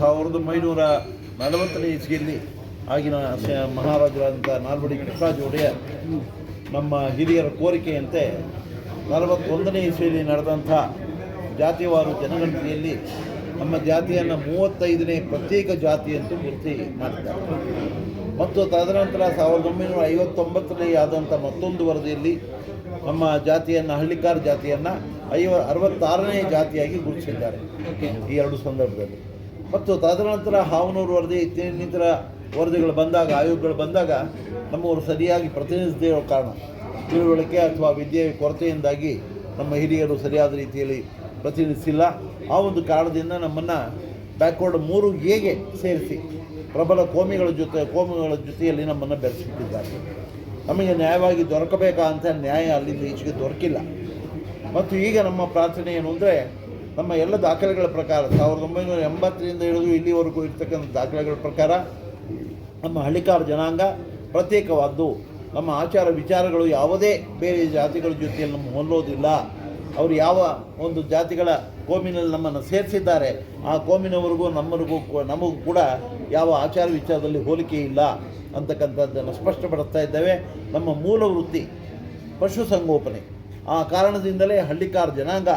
ಸಾವಿರದ ಒಂಬೈನೂರ ನಲವತ್ತನೇ ಇಸ್ಗಿಯಲ್ಲಿ ಆಗಿನ ಮಹಾರಾಜರಾದಂಥ ನಾಲ್ವಡಿ ಕೃಷ್ಣರಾಜ ಒಡೆಯರ್ ನಮ್ಮ ಹಿರಿಯರ ಕೋರಿಕೆಯಂತೆ ನಲವತ್ತೊಂದನೇ ಇಸ್ವಿಯಲ್ಲಿ ನಡೆದಂಥ ಜಾತಿವಾರು ಜನಗಣತಿಯಲ್ಲಿ ನಮ್ಮ ಜಾತಿಯನ್ನು ಮೂವತ್ತೈದನೇ ಪ್ರತ್ಯೇಕ ಜಾತಿ ಅಂತೂ ಗುರುತಿ ಮಾಡಿದ್ದಾರೆ. ಮತ್ತು ತದನಂತರ ಸಾವಿರದ ಒಂಬೈನೂರ ಐವತ್ತೊಂಬತ್ತನೇ ಆದಂಥ ಮತ್ತೊಂದು ವರದಿಯಲ್ಲಿ ನಮ್ಮ ಜಾತಿಯನ್ನು, ಹಳ್ಳಿಕಾರ ಜಾತಿಯನ್ನು ಐವ, ಅರವತ್ತಾರನೇ ಜಾತಿಯಾಗಿ ಗುರುತಿಸಿದ್ದಾರೆ ಈ ಎರಡು ಸಂದರ್ಭದಲ್ಲಿ. ಮತ್ತು ತದನಂತರ ಹಾವನೂರು ವರದಿ, ಇನ್ನಿತರ ವರದಿಗಳು ಬಂದಾಗ, ಆಯೋಗಗಳು ಬಂದಾಗ ನಮ್ಮವರು ಸರಿಯಾಗಿ ಪ್ರತಿನಿಧಿಸದೇ ಇರೋ ಕಾರಣ. ತಿಳುವಳಿಕೆ ಅಥವಾ ವಿದ್ಯೆಯ ಕೊರತೆಯಿಂದಾಗಿ ನಮ್ಮ ಹಿರಿಯರು ಸರಿಯಾದ ರೀತಿಯಲ್ಲಿ ಪ್ರತಿನಿಧಿಸಿಲ್ಲ. ಆ ಒಂದು ಕಾರಣದಿಂದ ನಮ್ಮನ್ನು ಬ್ಯಾಕ್ವರ್ಡ್ ಮೂರು ಎಗೆ ಸೇರಿಸಿ ಪ್ರಬಲ ಕೋಮಿಗಳ ಜೊತೆ, ಕೋಮಿಗಳ ಜೊತೆಯಲ್ಲಿ ನಮ್ಮನ್ನು ಬೆರೆಸಿಬಿಟ್ಟಿದ್ದಾರೆ. ನಮಗೆ ನ್ಯಾಯವಾಗಿ ದೊರಕಬೇಕಾ ಅಂತ ನ್ಯಾಯ ಅಲ್ಲಿಂದ ಈಚೆಗೆ ದೊರಕಿಲ್ಲ. ಮತ್ತು ಈಗ ನಮ್ಮ ಪ್ರಾರ್ಥನೆ ಏನು ಅಂದರೆ ನಮ್ಮ ಎಲ್ಲ ದಾಖಲೆಗಳ ಪ್ರಕಾರ ಸಾವಿರದ ಒಂಬೈನೂರ ಎಂಬತ್ತರಿಂದ ಹಿಡಿದು ಇಲ್ಲಿವರೆಗೂ ಇರ್ತಕ್ಕಂಥ ದಾಖಲೆಗಳ ಪ್ರಕಾರ ನಮ್ಮ ಹಳ್ಳಿಕಾರ ಜನಾಂಗ ಪ್ರತ್ಯೇಕವಾದ್ದು. ನಮ್ಮ ಆಚಾರ ವಿಚಾರಗಳು ಯಾವುದೇ ಬೇರೆ ಜಾತಿಗಳ ಜೊತೆಯಲ್ಲಿ ನಮ್ಮ ಹೊಲ್ಲೋದಿಲ್ಲ ಅವರು ಯಾವ ಒಂದು ಜಾತಿಗಳ ಕೋಮಿನಲ್ಲಿ ನಮ್ಮನ್ನು ಸೇರಿಸಿದ್ದಾರೆ, ಆ ಕೋಮಿನವರೆಗೂ ನಮ್ಮರಿಗೂ ನಮಗೂ ಕೂಡ ಯಾವ ಆಚಾರ ವಿಚಾರದಲ್ಲಿ ಹೋಲಿಕೆ ಇಲ್ಲ ಅಂತಕ್ಕಂಥದ್ದನ್ನು ಸ್ಪಷ್ಟಪಡಿಸ್ತಾ ಇದ್ದೇವೆ. ನಮ್ಮ ಮೂಲ ವೃತ್ತಿ ಪಶುಸಂಗೋಪನೆ. ಆ ಕಾರಣದಿಂದಲೇ ಹಳ್ಳಿಕಾರ ಜನಾಂಗ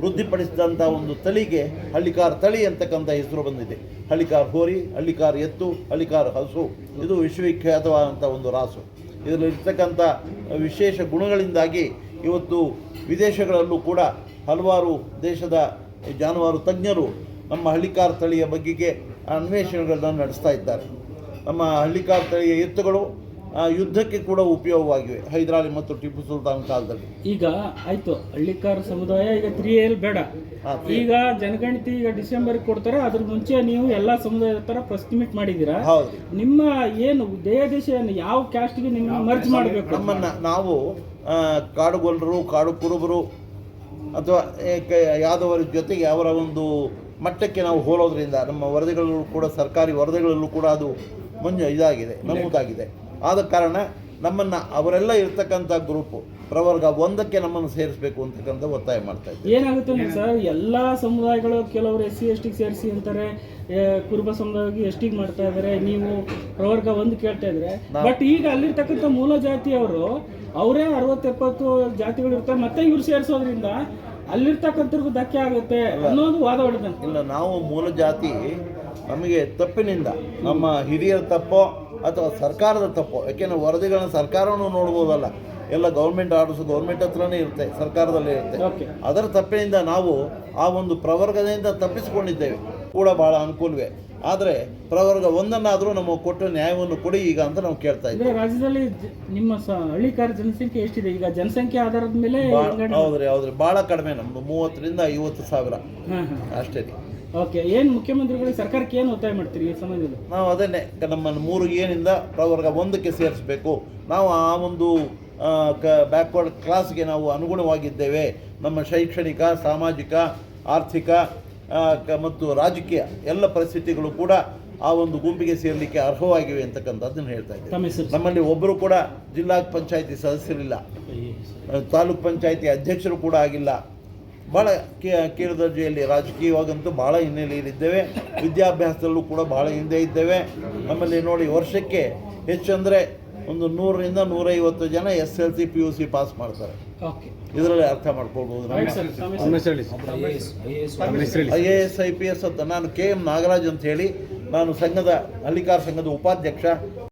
ವೃದ್ಧಿಪಡಿಸಿದಂಥ ಒಂದು ತಳಿಗೆ ಹಳ್ಳಿಕಾರ್ ತಳಿ ಅಂತಕ್ಕಂಥ ಹೆಸರು ಬಂದಿದೆ. ಹಳ್ಳಿಕಾರ್ ಹೋರಿ, ಹಳ್ಳಿಕಾರ್ ಎತ್ತು, ಹಳ್ಳಿಕಾರ್ ಹಸು ಇದು ವಿಶ್ವವಿಖ್ಯಾತವಾದಂಥ ಒಂದು ರಾಸು. ಇದರಲ್ಲಿರ್ತಕ್ಕಂಥ ವಿಶೇಷ ಗುಣಗಳಿಂದಾಗಿ ಇವತ್ತು ವಿದೇಶಗಳಲ್ಲೂ ಕೂಡ ಹಲವಾರು ದೇಶದ ಜಾನುವಾರು ತಜ್ಞರು ನಮ್ಮ ಹಳ್ಳಿಕಾರ್ ತಳಿಯ ಬಗೆಗೆ ಅನ್ವೇಷಣೆಗಳನ್ನು ನಡೆಸ್ತಾ ಇದ್ದಾರೆ. ನಮ್ಮ ಹಳ್ಳಿಕಾರ್ ತಳಿಯ ಎತ್ತುಗಳು ಯುದ್ಧಕ್ಕೆ ಕೂಡ ಉಪಯೋಗವಾಗಿವೆ. ಹೈದರಾಲಿ ಮತ್ತು ಟಿಪ್ಪು ಸುಲ್ತಾನ್ ಕಾಲದಲ್ಲಿ. ಈಗ ಆಯ್ತು ಹಳ್ಳಿಕಾರ ಸಮುದಾಯ ಈಗ ತ್ರೀ ಎಲ್ ಬೇಡ ಈಗ ಜನಗಣತಿ ಈಗ ಡಿಸೆಂಬರ್ ಕೊಡ್ತಾರೆ ಅದ್ರ ಮುಂಚೆ ನೀವು ಎಲ್ಲಾ ಸಮುದಾಯದ ತರ ಪ್ರಸ್ತಿಮಿಟ್ ಮಾಡಿದ್ದೀರಾ? ಹೌದು. ನಿಮ್ಮ ಏನು ದೇಹ ದೇಶವನ್ನು ಯಾವ ಕ್ಯಾಸ್ಟ್ಗೆ ನಿಮ್ಮ ಮರ್ಜ್ ಮಾಡಬೇಕು? ನಮ್ಮನ್ನ ನಾವು ಕಾಡುಗೊಲ್ಲರು ಕಾಡು ಕುರುಬರು ಅಥವಾ ಯಾದವರ ಜೊತೆಗೆ ಅವರ ಒಂದು ಮಟ್ಟಕ್ಕೆ ನಾವು ಹೋಲೋದ್ರಿಂದ ನಮ್ಮ ವರದಿಗಳಲ್ಲೂ ಕೂಡ ಸರ್ಕಾರಿ ವರದಿಗಳಲ್ಲೂ ಕೂಡ ಅದು ಮುಂಜ ಇದಾಗಿದೆ ನಮೂದಾಗಿದೆ. ಆದ ಕಾರಣ ನಮ್ಮನ್ನು ಅವರೆಲ್ಲ ಇರ್ತಕ್ಕಂಥ ಗ್ರೂಪು ಪ್ರವರ್ಗ ಒಂದಕ್ಕೆ ನಮ್ಮನ್ನು ಸೇರಿಸಬೇಕು ಅಂತಕ್ಕಂಥ ಒತ್ತಾಯ ಮಾಡ್ತಾ ಇದ್ದೀವಿ. ಏನಾಗುತ್ತೆ ಸರ್ ಎಲ್ಲ ಸಮುದಾಯಗಳು ಕೆಲವರು ಎಸ್ ಸಿ ಎಸ್ ಟಿಗೆ ಸೇರಿಸಿ ಅಂತಾರೆ ಕುರುಬ ಸಮುದಾಯಕ್ಕೆ ಎಸ್ ಟಿಗೆ ಮಾಡ್ತಾ ಇದ್ದಾರೆ ನೀವು ಪ್ರವರ್ಗ ಒಂದು ಕೇಳ್ತಾ ಇದ್ರೆ. ಬಟ್ ಈಗ ಅಲ್ಲಿರ್ತಕ್ಕಂಥ ಮೂಲ ಜಾತಿಯವರು ಅವರೇ ಅರವತ್ತೆಪ್ಪತ್ತು ಜಾತಿಗಳು ಇರ್ತಾರೆ ಮತ್ತೆ ಇವ್ರು ಸೇರಿಸೋದ್ರಿಂದ ಅಲ್ಲಿರ್ತಕ್ಕಂಥವ್ರಿಗೂ ಧಕ್ಕೆ ಆಗುತ್ತೆ ಅನ್ನೋದು ವಾದ ಹೊಡೆದಂತೆ. ಇಲ್ಲ ನಾವು ಮೂಲ ಜಾತಿ ನಮಗೆ ತಪ್ಪಿನಿಂದ ನಮ್ಮ ಹಿರಿಯರ ತಪ್ಪೋ ಅಥವಾ ಸರ್ಕಾರದ ತಪ್ಪು. ಯಾಕೆಂದರೆ ವರದಿಗಳನ್ನ ಸರ್ಕಾರವನ್ನು ನೋಡ್ಬೋದಲ್ಲ. ಎಲ್ಲ ಗೌರ್ಮೆಂಟ್ ಆರ್ಡರ್ಸ್ ಗೌರ್ಮೆಂಟ್ ಹತ್ರನೇ ಇರುತ್ತೆ ಸರ್ಕಾರದಲ್ಲೇ ಇರುತ್ತೆ. ಅದರ ತಪ್ಪಿನಿಂದ ನಾವು ಆ ಒಂದು ಪ್ರವರ್ಗದಿಂದ ತಪ್ಪಿಸಿಕೊಂಡಿದ್ದೇವೆ. ಕೂಡ ಭಾಳ ಅನುಕೂಲವೇ. ಆದರೆ ಪ್ರವರ್ಗ ಒಂದನ್ನಾದರೂ ನಮಗೆ ಕೊಟ್ಟು ನ್ಯಾಯವನ್ನು ಕೊಡಿ ಈಗ ಅಂತ ನಾವು ಕೇಳ್ತಾ ಇದ್ದೀವಿ. ರಾಜ್ಯದಲ್ಲಿ ನಿಮ್ಮ ಹಳ್ಳಿಕಾರ ಜನಸಂಖ್ಯೆ ಎಷ್ಟಿದೆ? ಈಗ ಜನಸಂಖ್ಯೆ ಆಧಾರದ ಮೇಲೆ ಹೌದ್ರಿ ಹೌದ್ರಿ. ಭಾಳ ಕಡಿಮೆ ನಮ್ಮದು ಮೂವತ್ತರಿಂದ ಐವತ್ತು ಸಾವಿರ. ಅಷ್ಟೇ ರೀ. ಓಕೆ ಏನು ಮುಖ್ಯಮಂತ್ರಿಗಳು ಸರ್ಕಾರಕ್ಕೆ ಏನು ಒತ್ತಾಯ ಮಾಡ್ತೀರಿ ಈ ಸಮಯದಲ್ಲಿ ನಾವು ಅದನ್ನೇ ನಮ್ಮ ನಮ್ಮನ್ನು ಮೂರು ಏನಿಂದ ಪ್ರವರ್ಗ ಒಂದಕ್ಕೆ ಸೇರಿಸಬೇಕು. ನಾವು ಆ ಒಂದು ಕ ಬ್ಯಾಕ್ವರ್ಡ್ ಕ್ಲಾಸ್ಗೆ ನಾವು ಅನುಗುಣವಾಗಿದ್ದೇವೆ. ನಮ್ಮ ಶೈಕ್ಷಣಿಕ ಸಾಮಾಜಿಕ ಆರ್ಥಿಕ ಮತ್ತು ರಾಜಕೀಯ ಎಲ್ಲ ಪರಿಸ್ಥಿತಿಗಳು ಕೂಡ ಆ ಒಂದು ಗುಂಪಿಗೆ ಸೇರಲಿಕ್ಕೆ ಅರ್ಹವಾಗಿವೆ ಅಂತಕ್ಕಂಥದ್ದನ್ನು ಹೇಳ್ತಾ ಇದ್ದೇವೆ ನಮ್ಮಲ್ಲಿ ಒಬ್ಬರು ಕೂಡ ಜಿಲ್ಲಾ ಪಂಚಾಯಿತಿ ಸದಸ್ಯರಿಲ್ಲ. ತಾಲೂಕ್ ಪಂಚಾಯಿತಿ ಅಧ್ಯಕ್ಷರು ಕೂಡ ಆಗಿಲ್ಲ. ಭಾಳ ಕೀಳು ದರ್ಜೆಯಲ್ಲಿ ರಾಜಕೀಯವಾಗಂತೂ ಭಾಳ ಹಿನ್ನೆಲೆಯಲ್ಲಿದ್ದೇವೆ. ವಿದ್ಯಾಭ್ಯಾಸದಲ್ಲೂ ಕೂಡ ಭಾಳ ಹಿಂದೆ ಇದ್ದೇವೆ. ನಮ್ಮಲ್ಲಿ ನೋಡಿ ವರ್ಷಕ್ಕೆ ಹೆಚ್ಚಂದರೆ ಒಂದು ನೂರರಿಂದ ನೂರೈವತ್ತು ಜನ S L C P U C pass ಮಾಡ್ತಾರೆ. ಇದರಲ್ಲಿ ಅರ್ಥ ಹೆಸರು I A S I P S ಅಂತ ನಾನು ಕೆ ಎಂ ನಾಗರಾಜ್ ಅಂತ ಹೇಳಿ ನಾನು ಸಂಘದ ಹಳ್ಳಿಕಾರ ಸಂಘದ ಉಪಾಧ್ಯಕ್ಷ.